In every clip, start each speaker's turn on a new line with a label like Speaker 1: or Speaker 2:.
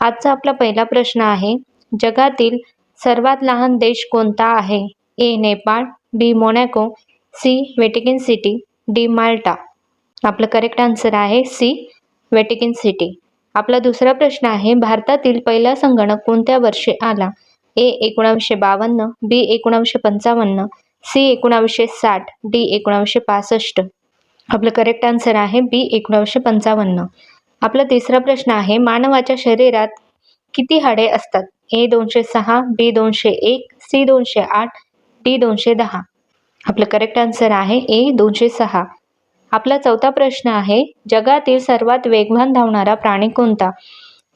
Speaker 1: आजचा आपला पहिला प्रश्न आहे जगातील सर्वात लहान देश कोणता आहे? A Nepal B Monaco C Vatican City D Malta. आपलं करेक्ट आन्सर आहे सी वेटिकन सिटी. आपला दुसरा प्रश्न आहे भारतातील पहिला संगणक कोणत्या वर्षी आला? ए एकोणावीसशे बावन्न बी एकोणावीसशे पंचावन्न सी एकोणावीसशे साठ डी एकोणावीसशे पासष्ट. आपलं करेक्ट आन्सर आहे बी एकोणावीसशे पंचावन्न. आपला तिसरा प्रश्न आहे मानवाच्या शरीरात किती हाडे असतात? ए दोनशे सहा बी दोनशे एक सी दोनशे आठ डी दोनशे दहा. आपलं करेक्ट आन्सर आहे ए दोनशे सहा. आपला चौथा प्रश्न आहे जगातील सर्वात वेगवान धावणारा प्राणी कोणता?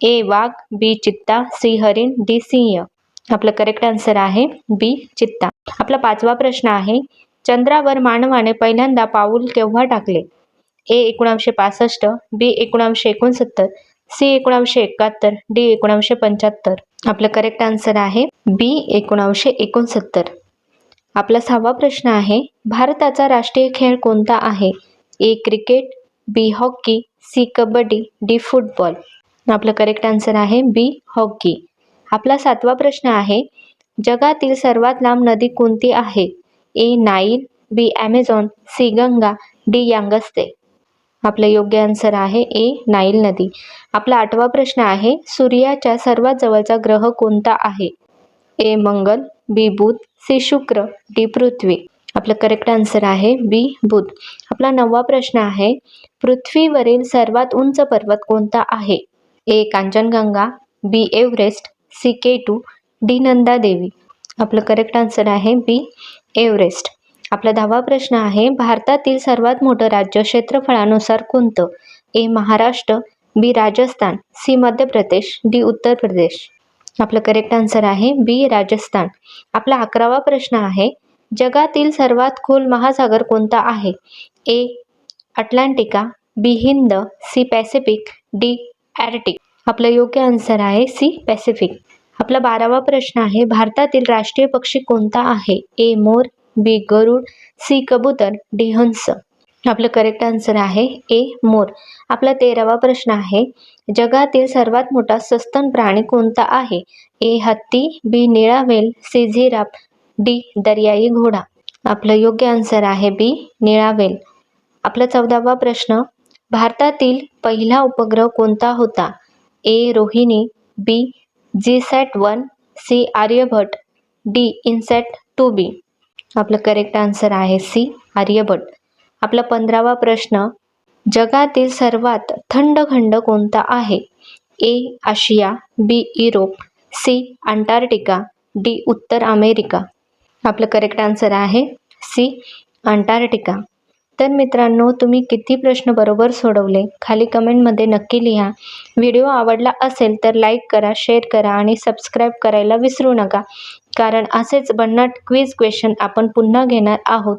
Speaker 1: ए वाघ बी चित्ता सी हरिण डी सिंह. आपलं करेक्ट आन्सर आहे बी चित्ता. आपला पाचवा प्रश्न आहे चंद्रावर मानवाने पहिल्यांदा पाऊल केव्हा टाकले? ए एकोणावीसशे पासष्ट बी एकोणावीसशे एकोणसत्तर सी एकोणावीसशे एकाहत्तर डी एकोणावीसशे पंच्याहत्तर. आपलं करेक्ट आन्सर आहे बी एकोणावीसशे एकोणसत्तर. आपला सहावा प्रश्न आहे भारताचा राष्ट्रीय खेळ कोणता आहे? A cricket B hockey C kabaddi D football. आपलं करेक्ट आन्सर आहे बी हॉकी. आपला सातवा प्रश्न आहे जगातील सर्वात लांब नदी कोणती आहे? A Nile B Amazon C Ganga D Yangtze. आपलं योग्य आन्सर आहे ए नाईल नदी. आपला आठवा प्रश्न आहे सूर्याच्या सर्वात जवळचा ग्रह कोणता आहे? A Mangal B Budh C Shukra D Prithvi. आपलं करेक्ट आन्सर आहे बी बुध. आपला नववा प्रश्न आहे पृथ्वीवरील सर्वात उंच पर्वत कोणता आहे? A Kanchenjunga B Everest C K two D Nanda Devi. आपलं करेक्ट आन्सर आहे बी एव्हरेस्ट. आपला दहावा प्रश्न आहे भारतातील सर्वात मोठं राज्य क्षेत्रफळानुसार कोणतं? A Maharashtra B Rajasthan C Madhya Pradesh D Uttar Pradesh. आपलं करेक्ट आन्सर आहे बी राजस्थान. आपला अकरावा प्रश्न आहे जगातील सर्वात खोल महासागर कोणता आहे? A Atlantic B Hind C Pacific D Arctic आपलं योग्य आन्सर आहे सी पॅसिफिक. आपला बारावा प्रश्न आहे भारतातील राष्ट्रीय पक्षी कोणता आहे? ए मोर बी गरुड सी कबूतर डी हंस. आपलं करेक्ट आन्सर आहे ए मोर. आपला तेरावा प्रश्न आहे जगातील सर्वात मोठा सस्तन प्राणी कोणता आहे? ए हत्ती बी निळा वेल सी झिराप डी दर्याई घोडा. आपलं योग्य आन्सर आहे बी निळा वेल. आपला चौदावा प्रश्न भारतातील पहिला उपग्रह कोणता होता? A Rohini B G SAT one C Aryabhata D INSAT two B. आपलं करेक्ट आन्सर आहे सी आर्यभट आपला पंधरावा प्रश्न जगातील सर्वात थंड खंड कोणता आहे? A Asia B Europe C Antarctica D उत्तर अमेरिका. आपलं करेक्ट आन्सर आहे सी अंटार्क्टिका. तर मित्रांनो तुम्ही किती प्रश्न बरोबर सोडवले? खाली कमेंटमध्ये नक्की लिहा. व्हिडिओ आवडला असेल तर लाईक करा शेअर करा आणि सबस्क्राईब करायला विसरू नका. कारण असेच भन्नाट क्विज क्वेश्चन आपण पुन्हा घेणार आहोत.